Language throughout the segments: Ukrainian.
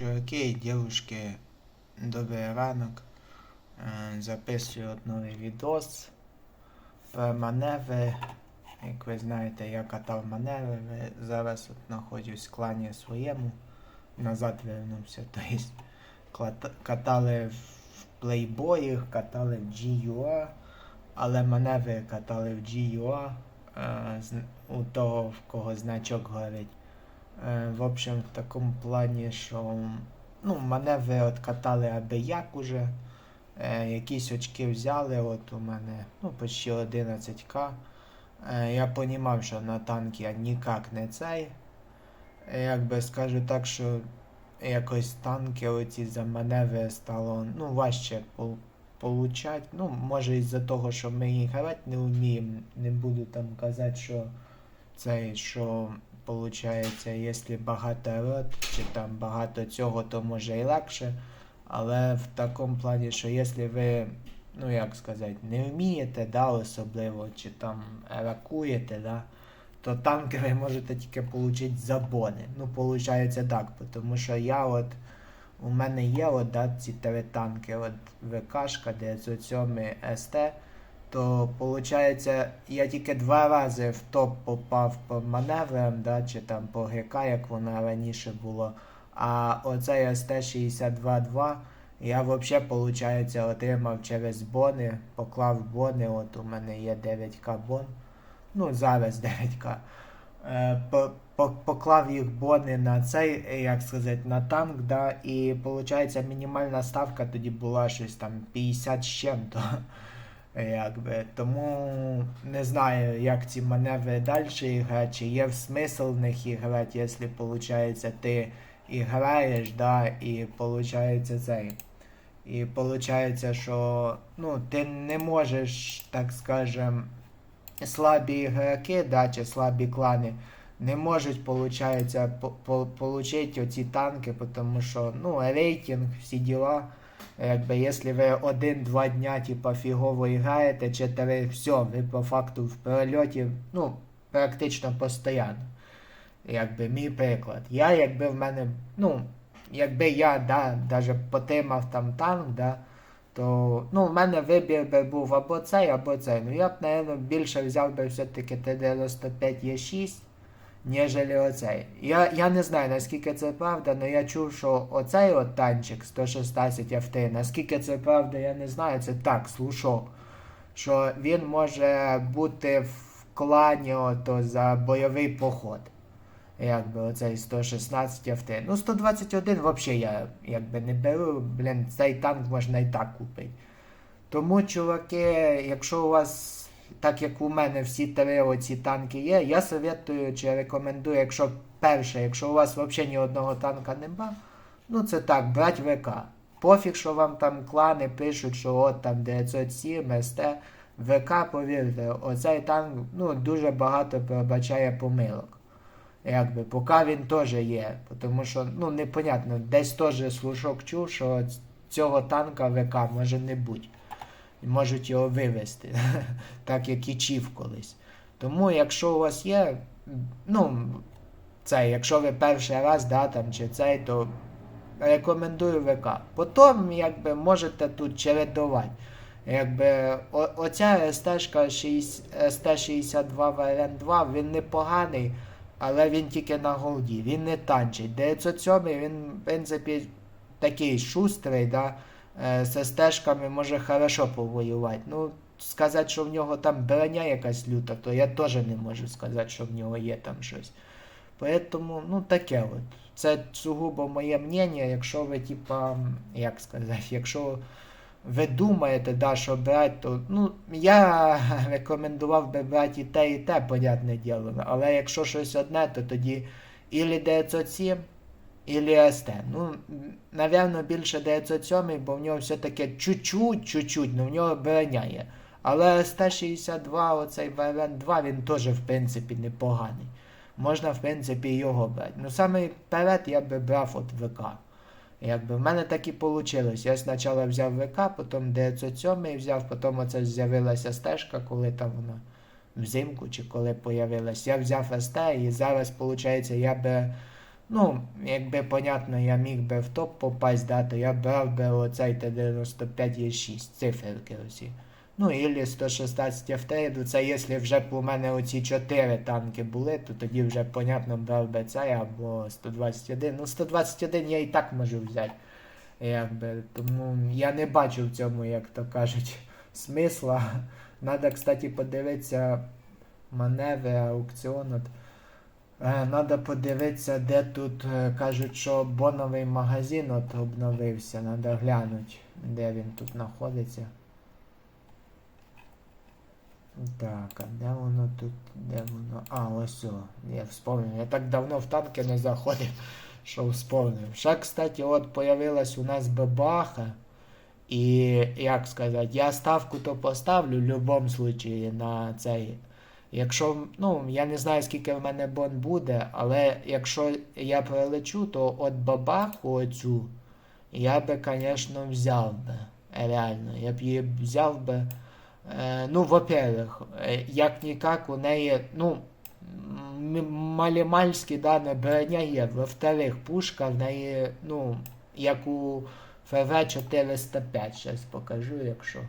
Чуваки і дівушки, добрий ранок. Е, Записую новий відос про маневри. Як ви знаєте, я катав маневри, зараз от знаходжусь в клані своєму. Назад вернувся. Тобто катали в плейбоях, катали в GUA, але маневри катали в GUA. е, У того, в кого значок горить. Е, В общем, в такому плані, що ну, маневри от катали аби як уже. Е, якісь очки взяли, от у мене ну, почти 11к. Е, я понімав, що на танк я ніяк не цей. Як би скажу так, що якось танки оці за маневри стало ну, важче пол-. Ну, може із-за того, що ми їх грати не вміємо. Не буду там казати, що цей, що Получається, якщо багато рот чи там багато цього, то може і легше. Але в такому плані, що якщо ви, ну як сказати, не вмієте, да, особливо, чи там ракуєте, да, то танки ви можете тільки отримати забони. Ну, виходить так, тому що я от, у мене є от, да, ці три танки, от ВКшка, 907 СТ, то виходить, я тільки два рази в топ попав по маневрам, да, чи там по ГК, як воно раніше було. А оцей СТ-62-2 я взагалі, виходить, отримав через бони, поклав бони, от у мене є 9К бон. Ну, зараз 9К. Е, по, по, поклав їх бони на цей, як сказати, на танк, да, і виходить, мінімальна ставка тоді була щось там 50 з чим-то. Якби. Тому не знаю, як ці маневри далі грати, чи є смисл в них і грати, якщо виходить, ти і граєш, да, і виходить цей. І виходить, що ну, ти не можеш, так скажем, слабі ігроки, да, чи слабі клани не можуть, виходить, отримати оці танки, тому що ну, рейтинг, всі діла. Якби, якщо ви один-два дня типа, фігово граєте, чи три, все, ви по факту в перельоті, ну, практично постійно. Якби мій приклад. Я, якби в мене, ну, якби я, да, даже потримав там танк, да, то ну, в мене вибір би був або цей, або цей. Ну я б, напевно, більше взяв би все-таки Т-95Е6, ніжели оцей. Я я не знаю, наскільки це правда, але я чув, що оцей от танчик 116 FT, наскільки це правда, я не знаю, це так, слушок. Що він може бути в клані ото за бойовий поход. Якби оцей 116 FT. Ну, 121 взагалі я якби не беру, блін, цей танк можна і так купити. Тому, чуваки, якщо у вас так як у мене всі три оці танки є, я советую чи рекомендую, якщо перше, якщо у вас взагалі ні одного танка нема, ну це так, брать ВК. Пофіг, що вам там клани пишуть, що от там 907, СТ, ВК, повірте, оцей танк ну, дуже багато пробачає помилок. Якби, поки він теж є. Тому що, ну, непонятно, десь теж слушок чув, що цього танка ВК може не бути і можуть його вивезти, так як і чів колись. Тому, якщо у вас є, ну, це, якщо ви перший раз, да, там, чи цей, то рекомендую ВК. Потім, якби, можете тут чередувати. Якби, о, оця СТ-62 врн 2 він непоганий, але він тільки на голді, він не танчить. 907 він, в принципі, такий шустрий, да, з стежками може хорошо повоювати. Ну, сказати, що в нього там броня якась люта, то я теж не можу сказати, що в нього є там щось. Поэтому, ну, таке от. Це сугубо моє мнення, якщо ви, типа, як сказати, якщо ви думаєте, да, що брати, то ну, я рекомендував би брати і те, і те, понятне діло. Але якщо щось одне, то тоді ілі 907, Ілі СТ. Ну, напевно, більше 907, бо в нього все-таки чуть-чуть, чуть-чуть, ну в нього броня. Але СТ-62, оцей ВРН 2, він теж, в принципі, непоганий. Можна, в принципі, його брати. Ну, саме вперед я би брав от ВК. Якби в мене так і вийшло. Я спочатку взяв ВК, потім 907 взяв, потім оце з'явилася стежка, коли там вона взимку чи коли появилась. Я взяв СТ і зараз, виходить, я би Ну, якби понятно, я міг би в топ попасть, да, то я брав би оцей Т-95 Е6, циферки оці. Ну, ілі 116 авторів, це якщо вже б у мене оці 4 танки були, то тоді вже, понятно, брав би цей або 121. Ну, 121 я і так можу взяти. Якби, тому я не бачу в цьому, як то кажуть, смисла. Надо, кстати, подивитися маневри, аукціон. От. Е, Надо подивитися, де тут е, кажуть, що боновий магазин от обновився. Надо глянути, де він тут знаходиться. Так, а де воно тут? Де воно? А, ось о, я вспомнив. Я так давно в танки не заходив, що вспомнив. Ще, кстати, от появилась у нас бабаха. І як сказати, я ставку то поставлю в будь-якому случаї на цей. Якщо, ну, я не знаю, скільки в мене бон буде, але якщо я прилечу, то от бабаху оцю я би, звісно, взяв би. Реально, я б її взяв би. Е, ну, во-первых, е, як ніяк у неї, ну, малімальські дане броня є. Во-вторых, пушка в неї, ну, як у ФВ 405, зараз покажу, якщо.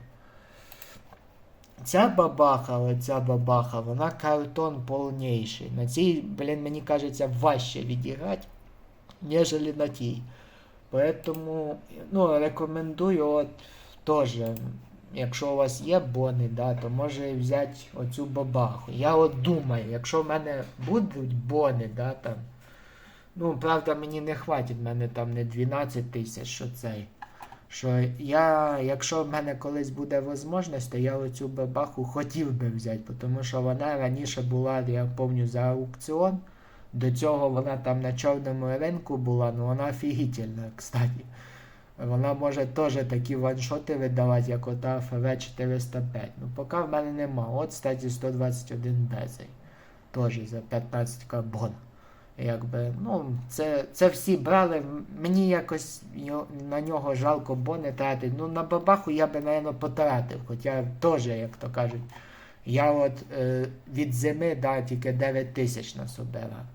Ця бабаха, оця бабаха, вона картон повніший. На цій, блін, мені кажеться, важче відіграти, ніж на тій. Поэтому, ну, рекомендую от теж, якщо у вас є бони, да, то може взяти оцю бабаху. Я от думаю, якщо в мене будуть бони, да, там, ну, правда, мені не хватить, в мене там не 12 тисяч, що цей. Що я, якщо в мене колись буде можливість, то я оцю бабаху хотів би взяти, тому що вона раніше була, я пам'ятаю, за аукціон. До цього вона там на чорному ринку була, ну вона офігітельна, кстати. Вона може теж такі ваншоти видавати, як ота ФВ-405. Ну, поки в мене нема. От, кстати, 121 безей. Теж за 15 карбон. Якби, ну, це, це всі брали. Мені якось на нього жалко бони тратити. Ну, на бабаху я би, напевно, потратив. Хоча теж, як то кажуть, я от е, від зими да, тільки 9 тисяч насобирав.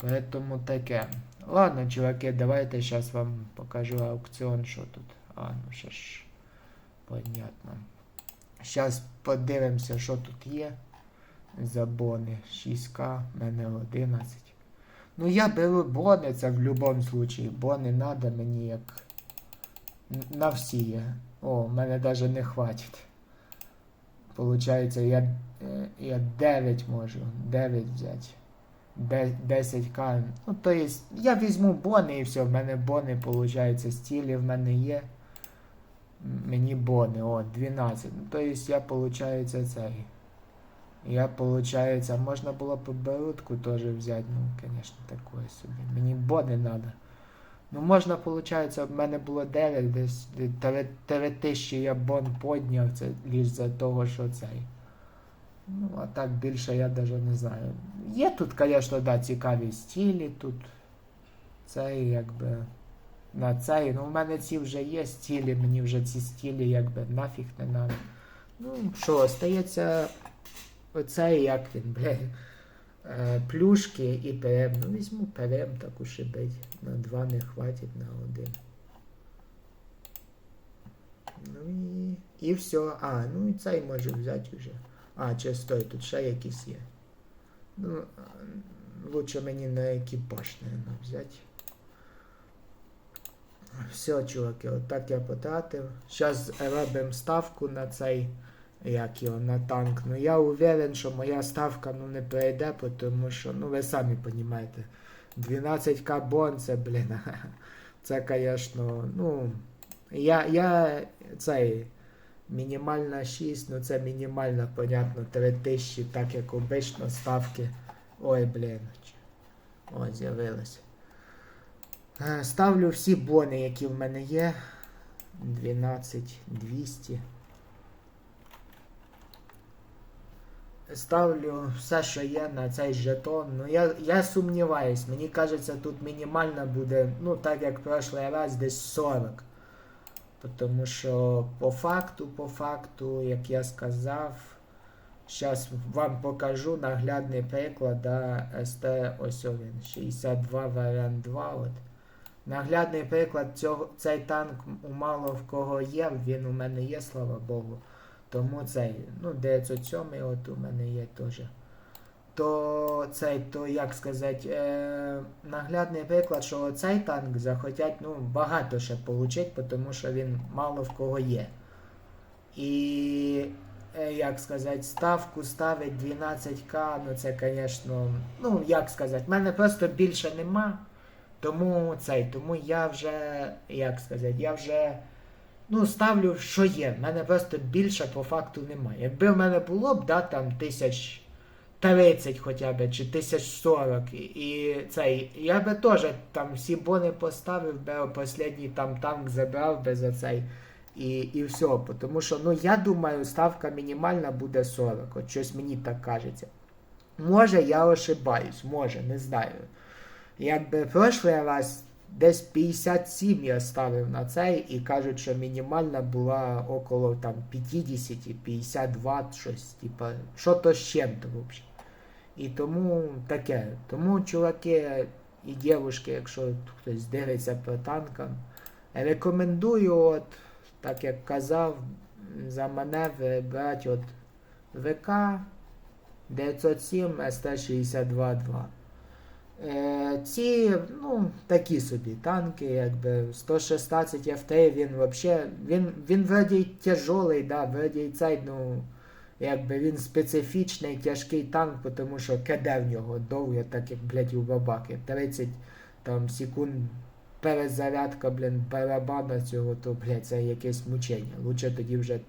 Поэтому таке. Ладно, чуваки, давайте зараз вам покажу аукціон, що тут. А, ну ще ж. Понятно. Зараз подивимося, що тут є. За бони. 6К, мене 11. Ну я беру бони, це в будь-якому случаї. Бони надо мені як. На всі є. О, мене навіть не хватить. Получається, я, е, я 9 можу. 9 взяти. Де- 10к. Ну, то есть, я візьму бони і все, в мене бони, виходить, стілі в мене є. Мені бони, о, 12. Ну, то есть я, виходить, цей. Я, получается, можна було б берутку теж взяти, ну, конечно, такое собі. Мені бони надо. Ну, можна, получается, в мене було 9, десь 9 тисячі я бон подняв, це лише за того, що цей. Ну, а так більше я навіть не знаю. Є тут, звісно, да, цікаві стілі тут. Цей якби. На цей. Ну, в мене ці вже є стілі, мені вже ці стілі якби нафіг не надо. Ну, що, остається оцей, як він, бля. е, Плюшки і ПМ. Ну, візьму ПМ так ушибить. На два не хватить, на один. Ну і. І все. А, ну і цей можу взяти вже. А, чи стой, тут ще якісь є. Ну, лучше мені на екіпаж, наверное, взяти. Все, чуваки, отак я потратив. Зараз робимо ставку на цей, як його, на танк. Ну я уверен, що моя ставка ну, не пройде, тому що, ну ви самі розумієте, 12 кабон це, блін, це, звісно, ну, я, я цей, мінімальна 6, ну це мінімальна, понятно, 3000, так як обично ставки. Ой, блін. О, з'явилось. Е, Ставлю всі бони, які в мене є. 12, 200. Ставлю все, що є на цей жетон. Ну, я, я сумніваюсь, мені кажеться, тут мінімальна буде, ну, так як прошлий раз, десь 40. Тому що по факту, по факту, як я сказав, Зараз вам покажу наглядний приклад да, СТ ось він, 62 варіант 2. От. Наглядний приклад цього, цей танк у мало в кого є, він у мене є, слава Богу. Тому цей, ну, 907 от у мене є теж. То цей, то як сказати, е, наглядний приклад, що цей танк захотять ну, багато ще отримати, тому що він мало в кого є. І, е, як сказати, ставку ставить 12к, ну це, звісно, ну, як сказати, в мене просто більше нема. Тому цей, тому я вже, як сказати, я вже ну, ставлю, що є. В мене просто більше по факту немає. Якби в мене було б, да, там тисяч 30 хоча б, чи тисяч 40, і, цей, я би теж там всі бони поставив, би останній там танк забрав би за цей. І і все. Тому що, ну, я думаю, ставка мінімальна буде 40. От щось мені так кажеться. Може, я ошибаюсь, може, не знаю. Якби прошлий раз десь 57 я ставив на цей, і кажуть, що мінімальна була около там 50, 52, щось, типа, що то з чим-то взагалі. І тому таке. Тому, чуваки і дівушки, якщо хтось дивиться по танкам, рекомендую, от, так як казав, за мене брати от ВК 907 СТ-62-2. Е, ці, ну, такі собі танки, якби 116 FT, він вообще, він, він вроді тяжелий, да, вроді цей, ну, якби він специфічний, тяжкий танк, тому що КД в нього довге, так як, блядь, у бабаки. 30 там, секунд перезарядка, блін, барабана цього, то, блядь, це якесь мучення. Лучше тоді вже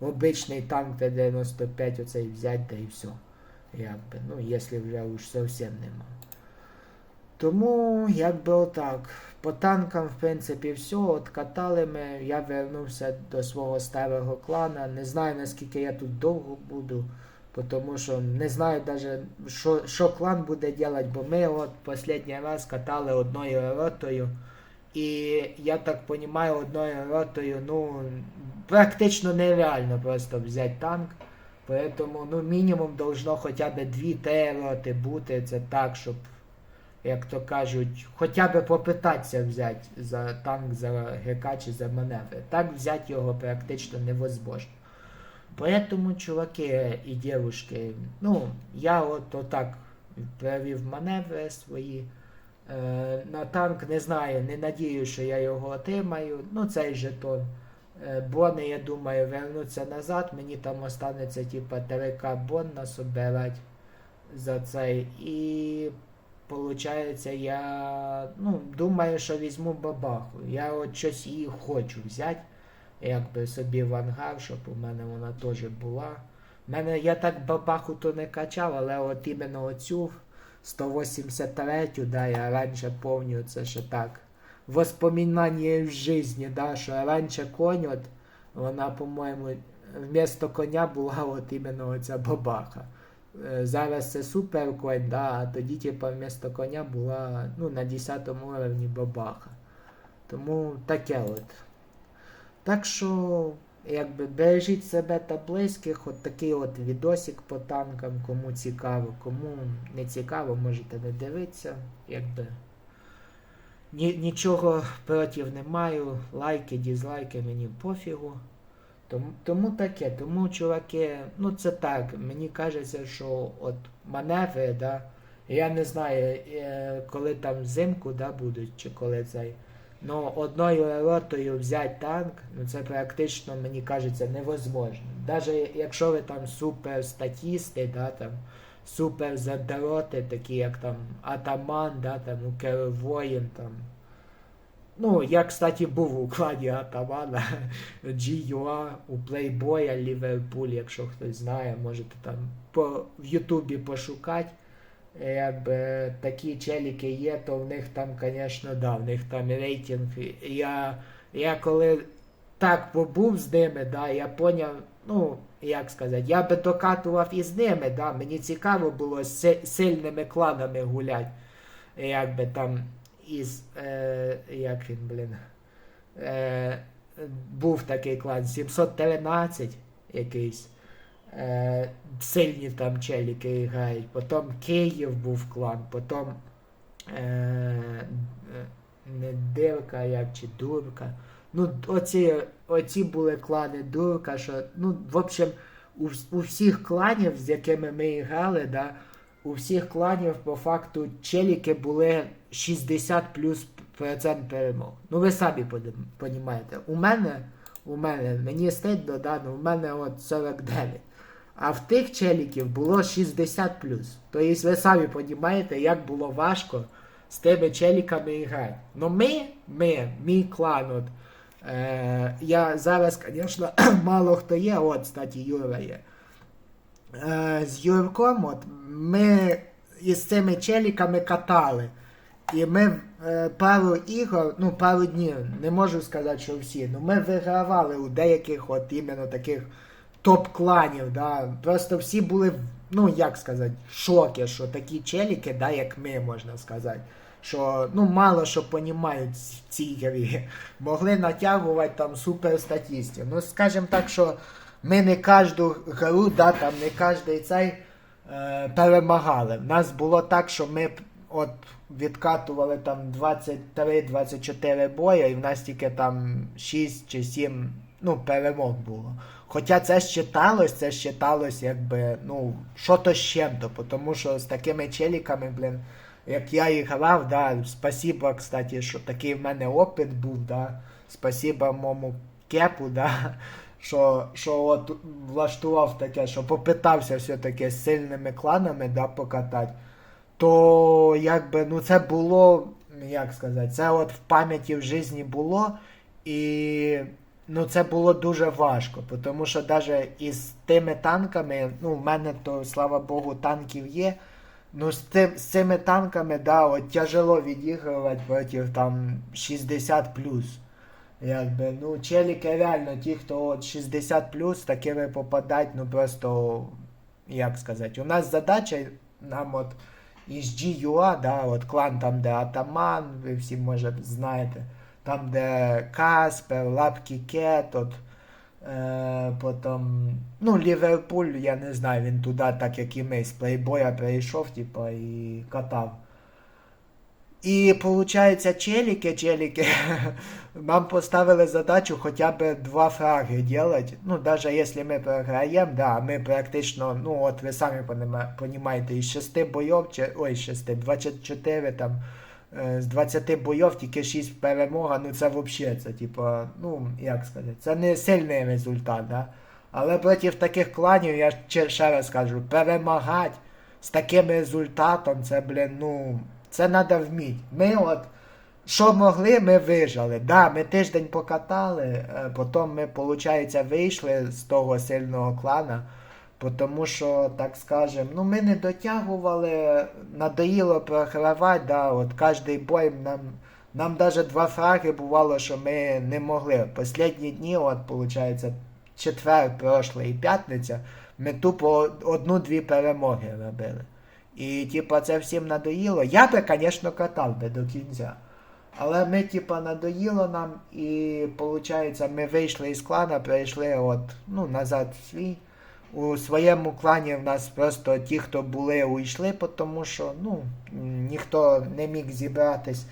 обичний танк Т-95 оцей взяти, да і все. Якби, ну, якщо вже уж зовсім нема. Тому, якби отак. По танкам, в принципі, все. От катали ми. Я вернувся до свого старого клана. Не знаю, наскільки я тут довго буду. Тому що не знаю навіть, що що клан буде робити, бо ми от останній раз катали одною ротою. І я так розумію, одною ротою, ну, практично нереально просто взяти танк. Поэтому, ну, мінімум должно хоча б 2 роти бути. Це так, щоб як то кажуть, хоча б попитатися взяти за танк, за ГК чи за маневри. Так взяти його практично невозможно. Поэтому, чуваки і дівушки, ну, я от отак провів маневри свої. Е, на танк не знаю, не надію, що я його отримаю. Ну, цей жетон. Е, бони, я думаю, вернуться назад. Мені там останеться типа 3К бон насобирати за цей. І Получається, я ну, думаю, що візьму бабаху. Я от щось її хочу взяти, якби собі в ангар, щоб у мене вона теж була. У мене я так бабаху то не качав, але от іменно оцю 183, да, я раніше пам'ятаю, це ще так. Воспоминання в житті, да, що раніше конь, от, вона, по-моєму, вмісто коня була от іменно оця бабаха. Е, зараз це супер конь, да, а тоді, типу, вмісто коня була ну, на 10 уровні бабаха. Тому таке от. Так що, якби бережіть себе та близьких, от такий от відосик по танкам, кому цікаво, кому не цікаво, можете не дивитися. Якби. Ні, Нічого проти не маю. Лайки, дізлайки, мені пофігу. Тому тому таке, тому, чуваки, ну це так, мені кажеться, що от маневри, да, я не знаю, е, коли там взимку да, будуть, чи коли цей. Ну, одною ротою взяти танк, ну це практично, мені кажеться, невозможно. Навіть якщо ви там супер статісти, да, там, супер задороти, такі як там Атаман, да, там, Керовоїн, там. Ну, я, кстати, був у кладі Атамана GUA у Playboy Ліверпуль, якщо хтось знає, можете там по, в Ютубі пошукати. Якби такі челіки є, то в них там, звісно, да, в них там рейтинг. Я я коли так побув з ними, да, я поняв, ну, як сказати, я би докатував із ними, да, мені цікаво було з сильними кланами гуляти. Якби там із. е, як він, блін. Е, Був такий клан 713 якийсь. Е, сильні там челіки грають. Потім Київ був клан, потім е, не Дирка, як чи Дурка. Ну, оці, оці були клани Дурка, що, ну, в общем, у, у всіх кланів, з якими ми грали, да, у всіх кланів по факту челіки були 60 плюс процент перемог. Ну ви самі розумієте. У мене, у мене, мені стидно, да, ну, у мене от 49. А в тих челіків було 60 плюс. Тобто ви самі розумієте, як було важко з тими челіками грати. Ну ми, ми, мій клан, от, е, я зараз, звісно, мало хто є, от, кстати, Юра є. Е, з Юрком, от, ми із цими челіками катали. І ми е, пару ігор, ну пару днів, не можу сказати, що всі, ну ми вигравали у деяких от іменно таких топ-кланів, да. Просто всі були, ну як сказати, в шокі, що такі челіки, да, як ми, можна сказати. Що ну мало що понімають в цій грі. Могли натягувати там суперстатістів. Ну, скажімо так, що ми не кожну гру, да, там не кожний цей е, перемагали. В нас було так, що ми от відкатували там 23-24 боя, і в нас тільки там 6 чи 7 ну, перемог було. Хоча це считалось, це считалось якби, ну, що то з чим-то, тому що з такими челіками, блін, як я і грав, да, спасибо, кстати, що такий в мене опит був, да, спасибо моєму кепу, да, що, що от влаштував таке, що попитався все-таки з сильними кланами, да, покатати, то якби, ну це було, як сказати, це от в пам'яті в житті було, і ну це було дуже важко, тому що навіть із тими танками, ну в мене то, слава Богу, танків є. Ну, з, тим, з цими танками, да, от тяжело відігрувати проти там 60 плюс. Якби, ну, челіки реально, ті, хто от 60 плюс, такими попадать, ну просто, як сказати, у нас задача нам от із GUA, да, от клан там, де Атаман, ви всі може знаєте, там, де Каспер, Лапкі Кет, от, е, потім, ну, Ліверпуль, я не знаю, він туди, так як і ми, з плейбоя прийшов, типа, і катав. І виходить, челіки, челіки, нам поставили задачу хоча б два фраги делать. Ну, навіть якщо ми програємо, да, ми практично, ну от ви самі розумієте, із 6 бойов, ой, 6, 24 там, з 20 бойов тільки 6 перемога, ну це взагалі, це типа, ну, як сказати, це не сильний результат, да. Але проти таких кланів, я ще раз кажу, перемагати з таким результатом, це, блін, ну. Це треба вміти. Ми от, що могли, ми вижили. Да, ми тиждень покатали, е, потім ми, виходить, вийшли з того сильного клана, тому що, так скажем, ну ми не дотягували, надоїло програвати, да, от кожний бой нам. Нам навіть два фраги бувало, що ми не могли. Послідні дні, от, виходить, четвер, прошлий і п'ятниця, ми тупо одну-дві перемоги робили. І, типа, це всім надоїло. Я би, звісно, катав би до кінця. Але ми, типа, надоїло нам, і, виходить, ми вийшли із клана, прийшли от, ну, назад в свій. У своєму клані в нас просто ті, хто були, уйшли, тому що ну, ніхто не міг зібратись.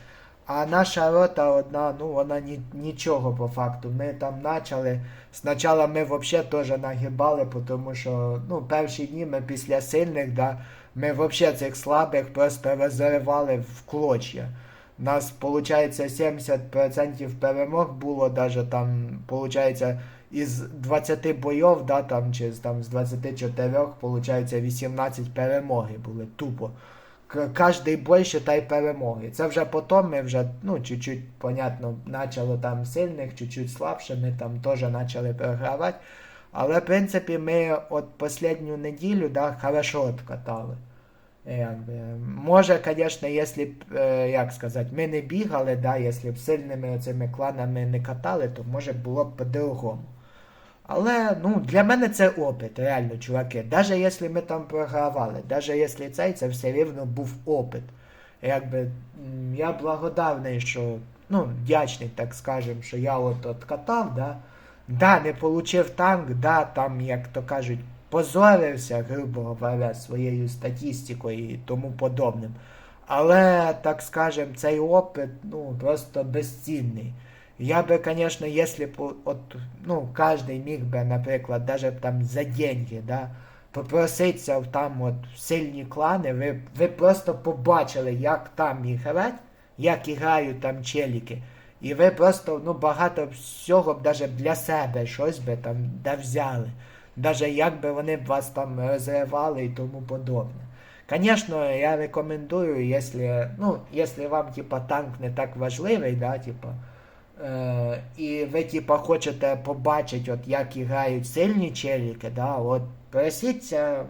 А наша рота одна, ну вона ні, нічого по факту. Ми там почали. Спочатку ми взагалі теж нагибали, тому що ну, перші дні ми після сильних, да, ми взагалі цих слабих просто розривали в клочья. У нас, виходить, 70% перемог було, даже там, виходить, із 20 бойов, да, там, чи там, з 24, виходить, 18 перемоги були тупо. Кожний бой считай перемоги. Це вже потім ми вже, ну, чуть-чуть, понятно, почало там сильних, чуть-чуть слабше, ми там теж почали програвати. Але, в принципі, ми от останню неділю, да, хорошо откатали. Якби. Може, звісно, якщо б, е, як сказати, ми не бігали, да, якщо б сильними цими кланами не катали, то може було б по-другому. Але ну, для мене це опит, реально, чуваки. Навіть якщо ми там програвали, навіть якщо цей, це все рівно був опит. Якби я благодарний, що, ну, вдячний, так скажем, що я от от катав, да. Да, не получив танк, да, там, як то кажуть, позорився, грубо говоря, своєю статистикою і тому подобним. Але, так скажем, цей опит ну, просто безцінний. Я би, звісно, якщо б от, ну, кожен міг би, наприклад, даже там за деньги, да, попроситися в там от сильні клани, ви, ви просто побачили, як там грати, як грають там челіки. І ви просто ну, багато всього б для себе щось би там да взяли. Даже як би вони б вас там розривали і тому подобне. Звісно, я рекомендую, якщо, ну, вам типа, танк не так важливий, да, типа, е, і ви типа, хочете побачити, от, як грають сильні челіки, да, от, пересіться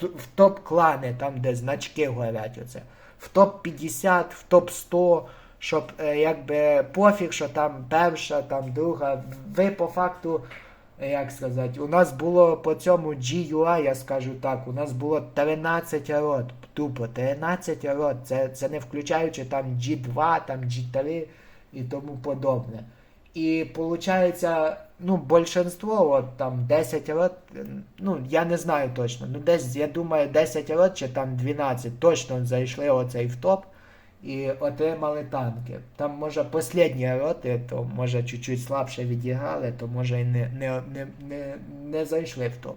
в топ-клани, там, де значки горять. Оце. В топ-50, в топ-100, щоб е, якби пофіг, що там перша, там друга. Ви по факту, як сказати, у нас було по цьому GUI, я скажу так, у нас було 13 рот. Тупо 13 рот. Це, це не включаючи там G2, там G3 і тому подобне. І виходить, ну, большинство, от там 10 рот, ну, я не знаю точно. Ну, десь, я думаю, 10 рот чи там 12 точно зайшли оцей в топ і отримали танки. Там, може, останні роти, то може чуть-чуть слабше відіграли, то може і не, не, не, не, не зайшли в топ.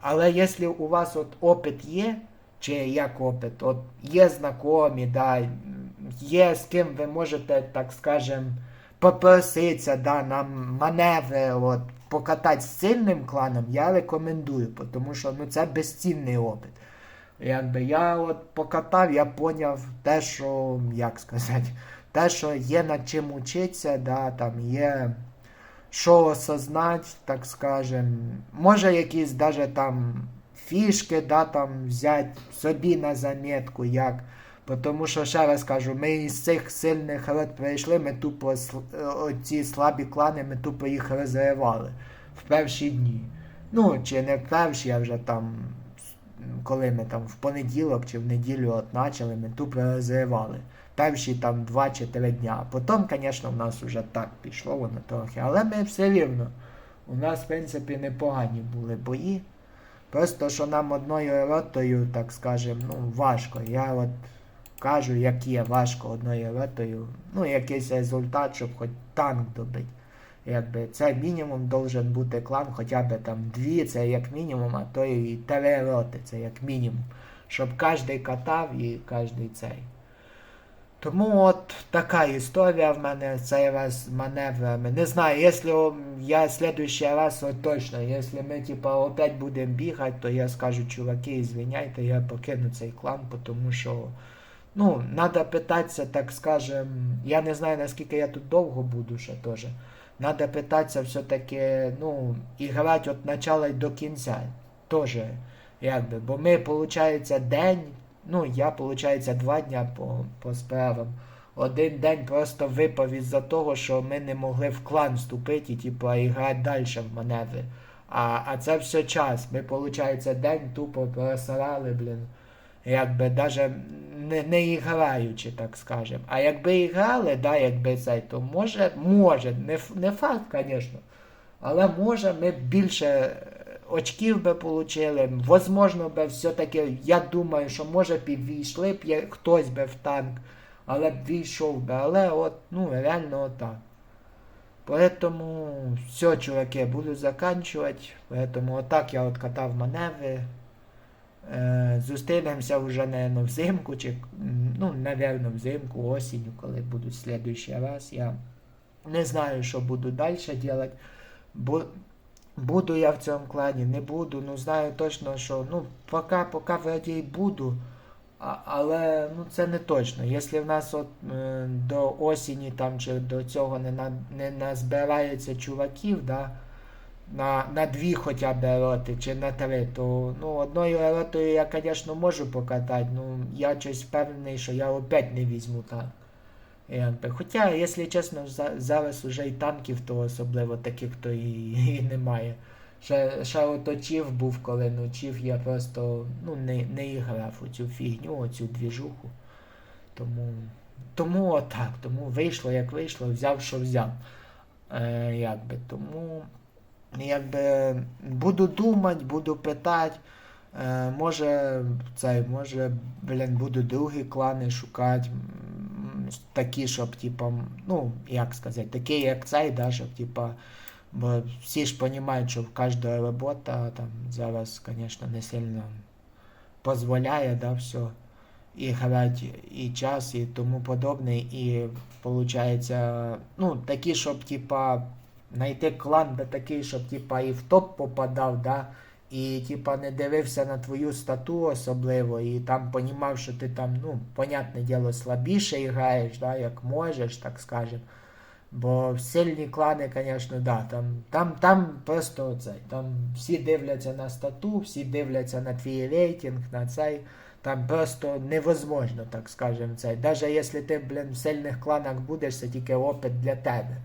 Але якщо у вас от опит є, чи як опит, от є знайомі, да, є з ким ви можете, так скажем, попроситися да, на маневри, от, покатати з сильним кланом, я рекомендую, тому що ну, це безцінний опит. Якби я от покатав, я поняв те, що, як сказати, те, що є над чим учитися, да, там є що осознати, так скажем. Може якісь даже там фішки да, там взяти собі на заметку, як. Тому що, ще раз кажу, ми із цих сильних рот прийшли, ми тупо ці слабі клани, ми тупо їх розривали в перші дні. Ну, чи не в перші, а вже там коли ми там в понеділок чи в неділю от почали, ми тупо розривали. Перші там 2 чи 3 дня. Потім, звісно, в нас вже так пішло воно трохи. Але ми все рівно. У нас, в принципі, непогані були бої. Просто що нам одною ротою, так скажемо, ну, важко. Я от кажу, як є важко одною ротою. Ну, якийсь результат, щоб хоч танк добити. Якби Це мінімум должен бути клан, хоча б там дві, це як мінімум, а то і три роти, це як мінімум. Щоб кожен катав і кожен цей. Тому от така історія в мене цей раз маневрами. Не знаю, якщо я следующий раз от точно, якщо ми типа опять будемо бігати, то я скажу, чуваки, звиняйте, я покину цей клан, тому що ну, треба питатися, так скажем, я не знаю наскільки я тут довго буду ще теж. Надо питатися все-таки, ну, грати від начала до кінця. Тоже, якби. Бо ми, виходить, день, ну, я, виходить, два дня по по справам. Один день просто випав із-за того, що ми не могли в клан вступити, типу, і грати далі в маневри. А а це все час. Ми, виходить, день тупо просрали, блін. Якби навіть не не граючи, так скажемо. А якби і грали, да, якби цей, то може, може, не не факт, звісно. Але може ми більше очків би отримали. Возможно, би все-таки, я думаю, що може б і б хтось би в танк, але б війшов би. Але от, ну, реально отак. Поэтому все, чуваки, буду заканчивать. Поэтому отак я откатав маневри. Е, зустрінемося вже, наверное, взимку, чи, ну, напевно, взимку, осінню, коли буду следующий раз. Я не знаю, що буду далі робити. Бу, буду я в цьому клані, не буду. Ну, знаю точно, що ну, поки, поки вроді буду. А, але ну, це не точно. Якщо в нас от, е, до осені там, чи до цього не на, не назбирається чуваків, да, на на дві хоча б роти чи на три, то ну, одною ротою я, звісно, можу покатати, ну я щось впевнений, що я опять не візьму танк. Якби. Хоча, якщо чесно, зараз вже і танків, то особливо таких то і, і немає. Ще ще оточів був, коли ночів я просто ну, не не грав у цю фігню, оцю двіжуху. Тому тому отак, тому вийшло, як вийшло, взяв, що взяв. Е, якби, Тому якби буду думати, буду питати. Е, може, цей, може, блін, буду другі клани шукати. Такі, щоб, типа, ну, як сказати, такі, як цей, да, щоб, типа, бо всі ж розуміють, що кожна робота там зараз, звісно, не сильно дозволяє, да, все. І грати і час, і тому подобне. І виходить, ну, такі, щоб, типа, знайти клан би такий, щоб, типа, і в топ попадав, да, і, типа, не дивився на твою стату особливо, і там понімав, що ти там, ну, понятне діло, слабіше граєш, да, як можеш, так скажем. Бо сильні клани, звісно, да, там, там, там просто цей, там всі дивляться на стату, всі дивляться на твій рейтинг, на цей. Там просто невозможно, так скажем, цей. Даже якщо ти, блін, в сильних кланах будеш, це тільки опит для тебе.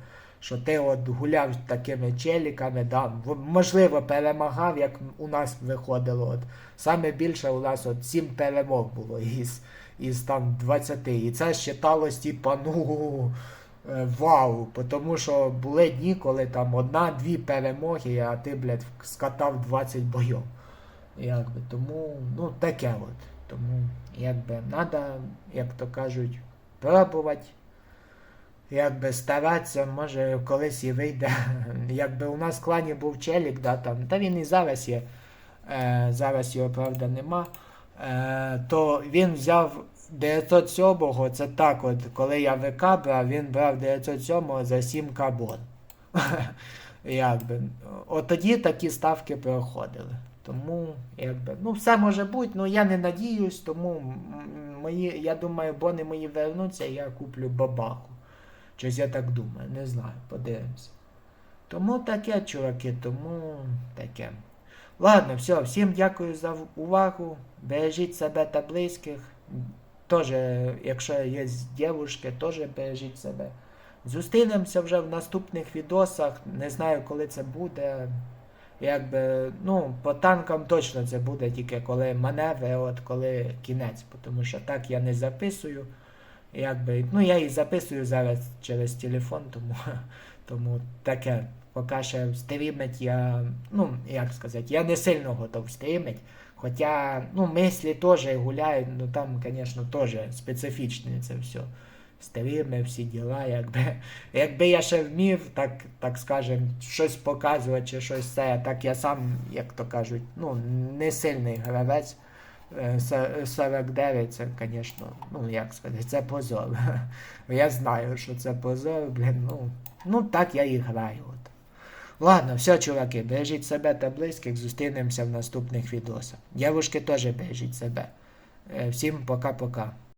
Що ти от гуляв з такими челіками, да, можливо, перемагав, як у нас виходило. От. Саме більше у нас от 7 перемог було із, із там 20. І це вважалось, типа, ну. е, Вау, тому що були дні, коли там одна-дві перемоги, а ти, блядь, скатав 20 бойов. Якби, тому, ну, таке от. Тому, якби, треба, як то кажуть, пробувати. Якби старатися, може колись і вийде. Якби у нас в клані був челік, да, там, та він і зараз є. Е, зараз його, правда, нема. Е, то він взяв 907-го, це так, от, коли я ВК брав, він брав 907-го за 7 кабон. Якби. От тоді такі ставки проходили. Тому, якби, ну, все може бути, ну я не надіюсь, тому мої, я думаю, бони мої вернуться, я куплю бабаху. Щось я так думаю, не знаю, подивимося. Тому таке, чуваки, тому таке. Ладно, все, всім дякую за увагу. Бережіть себе та близьких. Тоже, якщо є дівушки, теж бережіть себе. Зустрінемося вже в наступних відосах. Не знаю, коли це буде. Якби, ну, по танкам точно це буде тільки коли маневри, от коли кінець, тому що так я не записую. Якби, ну я і записую зараз через телефон, тому, тому таке. Поки ще стрімить я, ну, як сказати, я не сильно готов стрімить. Хоча, ну, мислі теж гуляють, ну там, звісно, теж специфічне це все. Стріми, всі діла, якби. Якби я ще вмів, так, так скажем, щось показувати чи щось це, так я сам, як то кажуть, ну, не сильний гравець. Е, С- 49 це, звісно, ну як сказати, це позор. Я знаю, що це позор, блін, ну, ну так я і граю. От. Ладно, все, чуваки, бережіть себе та близьких, зустрінемося в наступних відосах. Дівушки теж бережіть себе. Е, Всім пока-пока.